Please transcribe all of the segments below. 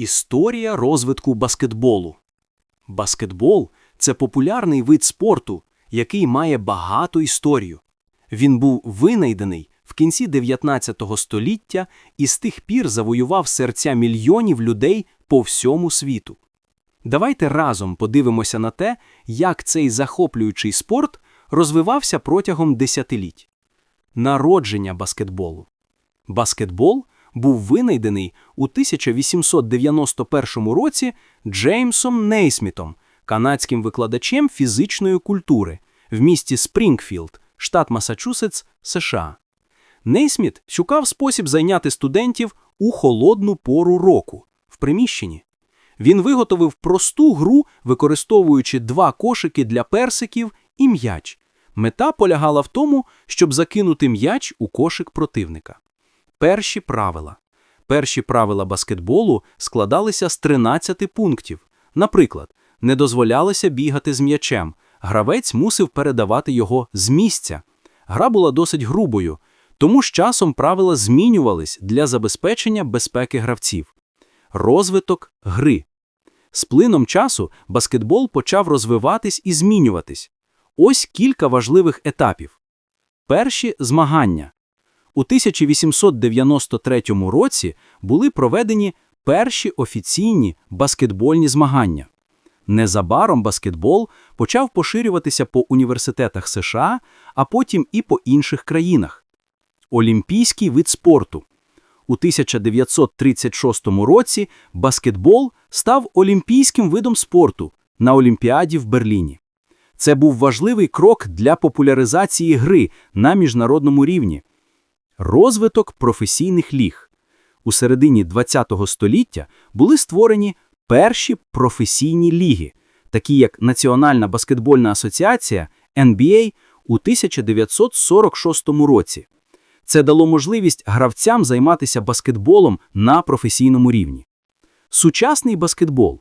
Історія розвитку баскетболу. Баскетбол це популярний вид спорту, який має багату історію. Він був винайдений в кінці 19 століття і з тих пір завоював серця мільйонів людей по всьому світу. Давайте разом подивимося на те, як цей захоплюючий спорт розвивався протягом десятиліть. Народження баскетболу. Баскетбол був винайдений у 1891 році Джеймсом Нейсмітом, канадським викладачем фізичної культури в місті Спрінгфілд, штат Масачусетс, США. Нейсміт шукав спосіб зайняти студентів у холодну пору року в приміщенні. Він виготовив просту гру, використовуючи два кошики для персиків і м'яч. Мета полягала в тому, щоб закинути м'яч у кошик противника. Перші правила. Перші правила баскетболу складалися з 13 пунктів. Наприклад, не дозволялося бігати з м'ячем. Гравець мусив передавати його з місця. Гра була досить грубою, тому з часом правила змінювались для забезпечення безпеки гравців. Розвиток гри. З плином часу баскетбол почав розвиватись і змінюватись. Ось кілька важливих етапів. Перші змагання. У 1893 році були проведені перші офіційні баскетбольні змагання. Незабаром баскетбол почав поширюватися по університетах США, а потім і по інших країнах. Олімпійський вид спорту. У 1936 році баскетбол став олімпійським видом спорту на Олімпіаді в Берліні. Це був важливий крок для популяризації гри на міжнародному рівні. Розвиток професійних ліг. У середині ХХ століття були створені перші професійні ліги, такі як Національна баскетбольна асоціація NBA у 1946 році. Це дало можливість гравцям займатися баскетболом на професійному рівні. Сучасний баскетбол.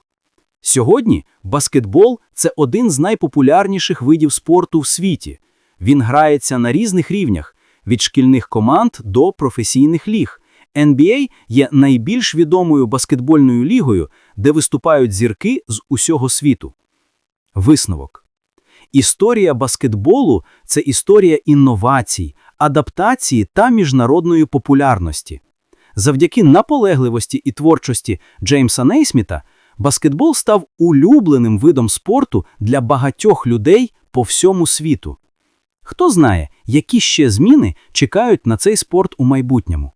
Сьогодні баскетбол – це один з найпопулярніших видів спорту в світі. Він грається на різних рівнях – від шкільних команд до професійних ліг. NBA є найбільш відомою баскетбольною лігою, де виступають зірки з усього світу. Висновок. Історія баскетболу – це історія інновацій, адаптації та міжнародної популярності. Завдяки наполегливості і творчості Джеймса Нейсміта баскетбол став улюбленим видом спорту для багатьох людей по всьому світу. Хто знає, які ще зміни чекають на цей спорт у майбутньому?